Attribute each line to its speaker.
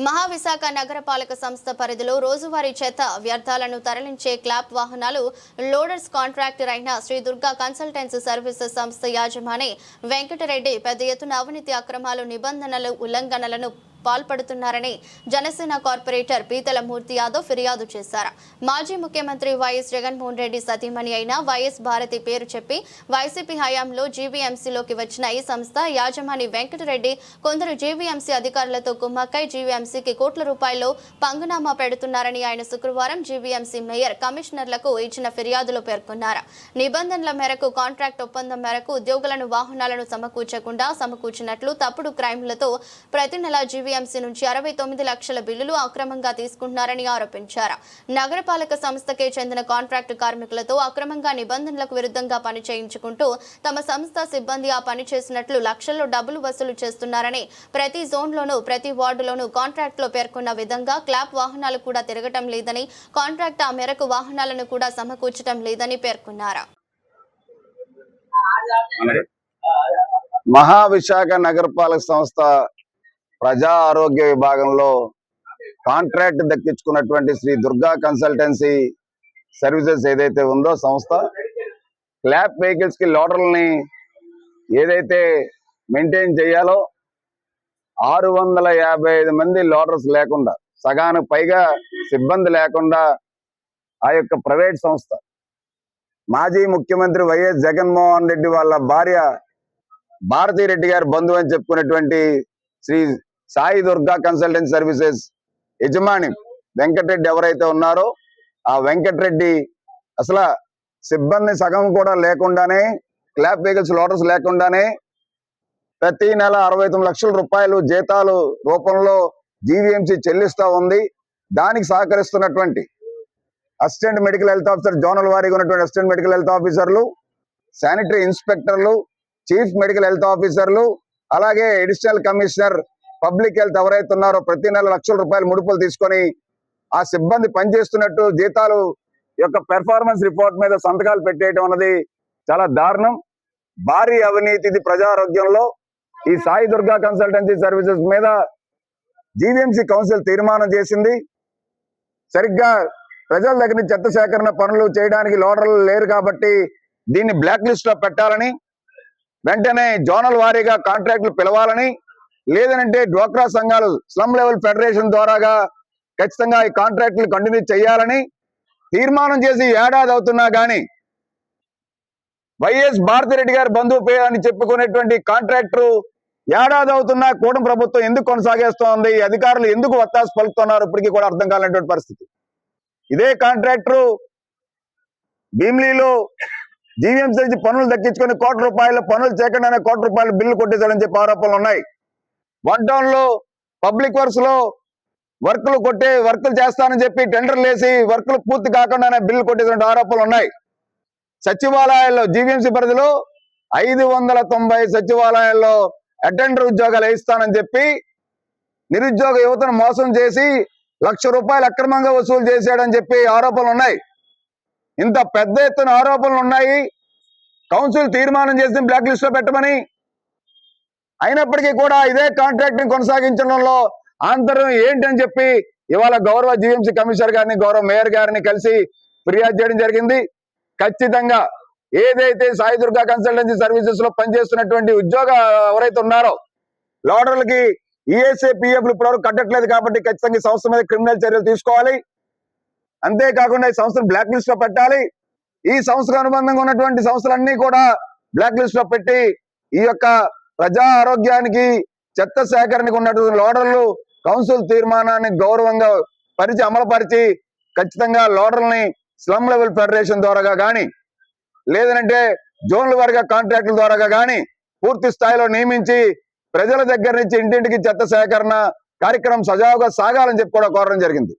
Speaker 1: మహావిశాఖ నగరపాలక సంస్థ పరిధిలో రోజువారీ చెత్త వ్యర్థాలను తరలించే క్లాప్ వాహనాలు లోడర్స్ కాంట్రాక్టర్ అయిన శ్రీ దుర్గా కన్సల్టెన్సీ సర్వీసెస్ సంస్థ యాజమాని వెంకటరెడ్డి పెద్ద ఎత్తున అవినీతి అక్రమాలు నిబంధనలు ఉల్లంఘనలను పాల్పడుతున్నారని జనసేన కార్పొరేటర్ పీతల మూర్తి యాదవ్ ఫిర్యాదు చేశారు. మాజీ ముఖ్యమంత్రి వైఎస్ జగన్మోహన్ రెడ్డి సతీమణి అయిన వైఎస్ భారతి పేరు చెప్పి వైసీపీ హయాంలో జీవీఎంసీలోకి వచ్చిన ఈ సంస్థ యాజమాని వెంకటరెడ్డి కొందరు జీవీఎంసీ అధికారులతో కుమ్మక్కై జీవీఎంసీకి కోట్ల రూపాయలు పంగునామా పెడుతున్నారని ఆయన శుక్రవారం జీవీఎంసీ మేయర్ కమిషనర్లకు ఇచ్చిన ఫిర్యాదులో పేర్కొన్నారు. నిబంధనల మేరకు కాంట్రాక్ట్ ఒప్పందం మేరకు ఉద్యోగులను వాహనాలను సమకూర్చకుండా సమకూర్చినట్లు తప్పుడు క్రైమ్లతో ప్రతి నెల జీవీఎంసీ నుంచి అరవై తొమ్మిది లక్షల బిల్లులు అక్రమంగా తీసుకుంటున్నారని ఆరోపించారు. నగరపాలక సంస్థకే చెందిన కాంట్రాక్టు కార్మికులతో అక్రమంగా నిబంధనలకు విరుద్ధంగా పని చేయించుకుంటూ తమ సంస్థ సిబ్బంది ఆ పని చేసినట్లు లక్షల్లో డబ్బులు వసూలు చేస్తున్నారని ప్రతి జోన్లోనూ ప్రతి వార్డులోనూ కాంట్రాక్టులో పేర్కొన్న విధంగా క్లాప్ వాహనాలు కూడా తిరగటం లేదని కాంట్రాక్ట్ ఆ మేరకు వాహనాలను కూడా సమకూర్చడం లేదని పేర్కొన్నారు.
Speaker 2: మహావిశాఖ నగరపాలక సంస్థ ప్రజా ఆరోగ్య విభాగంలో కాంట్రాక్ట్ దక్కించుకున్నటువంటి శ్రీ దుర్గా కన్సల్టెన్సీ సర్వీసెస్ ఏదైతే ఉందో సంస్థ క్లాప్ వెహికల్స్కి ఏదైతే మెయింటైన్ చేయాలో ఆరు వందల యాభై ఐదు మంది లోటర్స్ లేకుండా సగానికి పైగా సిబ్బంది లేకుండా ఆ యొక్క ప్రైవేట్ సంస్థ. మాజీ ముఖ్యమంత్రి వైఎస్ జగన్మోహన్ రెడ్డి వాళ్ళ భార్య భారతీ రెడ్డి గారి బంధువు అని చెప్పుకున్నటువంటి శ్రీ సాయి దుర్గా కన్సల్టెంట్ సర్వీసెస్ యజమాని వెంకటరెడ్డి ఎవరైతే ఉన్నారో ఆ వెంకటరెడ్డి అసలు సిబ్బంది సగం కూడా లేకుండానే క్లాప్ వెహికల్స్ లోడర్స్ లేకుండానే ప్రతి నెల అరవై తొమ్మిది లక్షల రూపాయలు జీతాలు రూపంలో జీవీఎంసీ చెల్లిస్తా ఉంది. దానికి సహకరిస్తున్నటువంటి assistant medical health officer zonal వారీగా ఉన్నటువంటి అసిస్టెంట్ మెడికల్ హెల్త్ ఆఫీసర్లు శానిటరీ ఇన్స్పెక్టర్లు చీఫ్ మెడికల్ హెల్త్ ఆఫీసర్లు అలాగే అడిషనల్ కమిషనర్ పబ్లిక్ హెల్త్ ఎవరైతే ఉన్నారో ప్రతి నెల లక్షల రూపాయలు ముడుపులు తీసుకొని ఆ సిబ్బంది పనిచేస్తున్నట్టు జీతాలు యొక్క పెర్ఫార్మెన్స్ రిపోర్ట్ మీద సంతకాలు పెట్టేయడం అన్నది చాలా దారుణం. భారీ అవినీతి ఇది ప్రజారోగ్యంలో ఈ సాయి దుర్గా కన్సల్టెన్సీ సర్వీసెస్ మీద జీవీఎంసీ కౌన్సిల్ తీర్మానం చేసింది. సరిగ్గా ప్రజల దగ్గర నుంచి చెత్త సేకరణ పనులు చేయడానికి లోడర్లు లేరు కాబట్టి దీన్ని బ్లాక్ లిస్ట్లో పెట్టాలని వెంటనే జోనల్ వారీగా కాంట్రాక్టులు పిలవాలని లేదనంటే డ్వాక్రా సంఘాలు స్లమ్ లెవెల్ ఫెడరేషన్ ద్వారాగా ఖచ్చితంగా ఈ కాంట్రాక్టులు కంటిన్యూ చేయాలని తీర్మానం చేసి ఏడాది అవుతున్నా కానీ వైఎస్ భారతిరెడ్డి గారి బంధువు పే అని చెప్పుకునేటువంటి కాంట్రాక్టర్ ఏడాది అవుతున్నా కూటమి ప్రభుత్వం ఎందుకు కొనసాగేస్తోంది అధికారులు ఎందుకు వత్తాసు పలుకుతున్నారు ఇప్పటికీ కూడా అర్థం కాలేటువంటి పరిస్థితి. ఇదే కాంట్రాక్టర్ భీమ్లీలో జీవీఎంసీ నుంచి పనులు దక్కించుకొని కోట్ల రూపాయల పనులు చేయకుండానే కోట్ల రూపాయల బిల్లు కొట్టేశారని చెప్పి ఆరోపణలు ఉన్నాయి. వన్లో పబ్లిక్ వర్క్స్లో వర్కులు కొట్టే వర్కులు చేస్తానని చెప్పి టెండర్లు వేసి వర్కులు పూర్తి కాకుండానే బిల్లు కొట్టేటువంటి ఆరోపణలు ఉన్నాయి. సచివాలయాల్లో జీవీఎంసీ పరిధిలో ఐదు వందల తొంభై సచివాలయాల్లో అటెండర్ ఉద్యోగాలు వేయిస్తానని చెప్పి నిరుద్యోగ యువతను మోసం చేసి లక్ష రూపాయలు అక్రమంగా వసూలు చేశాడని చెప్పి ఆరోపణలు ఉన్నాయి. ఇంత పెద్ద ఎత్తున ఆరోపణలు ఉన్నాయి. కౌన్సిల్ తీర్మానం చేసి బ్లాక్ లిస్ట్లో పెట్టమని అయినప్పటికీ కూడా ఇదే కాంట్రాక్ట్ని కొనసాగించడంలో ఆంతరం ఏంటని చెప్పి ఇవాళ గౌరవ జీఎంసీ కమిషనర్ గారిని గౌరవ మేయర్ గారిని కలిసి ఫిర్యాదు చేయడం జరిగింది. ఖచ్చితంగా ఏదైతే సాయి దుర్గా కన్సల్టెన్సీ సర్వీసెస్లో పనిచేస్తున్నటువంటి ఉద్యోగ ఎవరైతే ఉన్నారో లోడర్లకి ఈఎస్ఏ పిఎఫ్ ఇప్పటివరకు కట్టట్లేదు కాబట్టి ఖచ్చితంగా ఈ సంస్థ మీద క్రిమినల్ చర్యలు తీసుకోవాలి. అంతేకాకుండా ఈ సంస్థను బ్లాక్ లిస్ట్లో పెట్టాలి. ఈ సంస్థకు అనుబంధంగా ఉన్నటువంటి సంస్థలన్నీ కూడా బ్లాక్ లిస్ట్లో పెట్టి ఈ యొక్క ప్రజా ఆరోగ్యానికి చెత్త సేకరణకు ఉన్నటువంటి లోడర్లు కౌన్సిల్ తీర్మానాన్ని గౌరవంగా పరిచి అమలుపరిచి ఖచ్చితంగా లోడర్లని స్లమ్ లెవెల్ ఫెడరేషన్ ద్వారాగా కానీ లేదంటే జోన్ల వారిగా కాంట్రాక్టుల ద్వారాగా కానీ పూర్తి స్థాయిలో నియమించి ప్రజల దగ్గర నుంచి ఇంటింటికి చెత్త సేకరణ కార్యక్రమం సజావుగా సాగాలని చెప్పి కూడా కోరడం జరిగింది.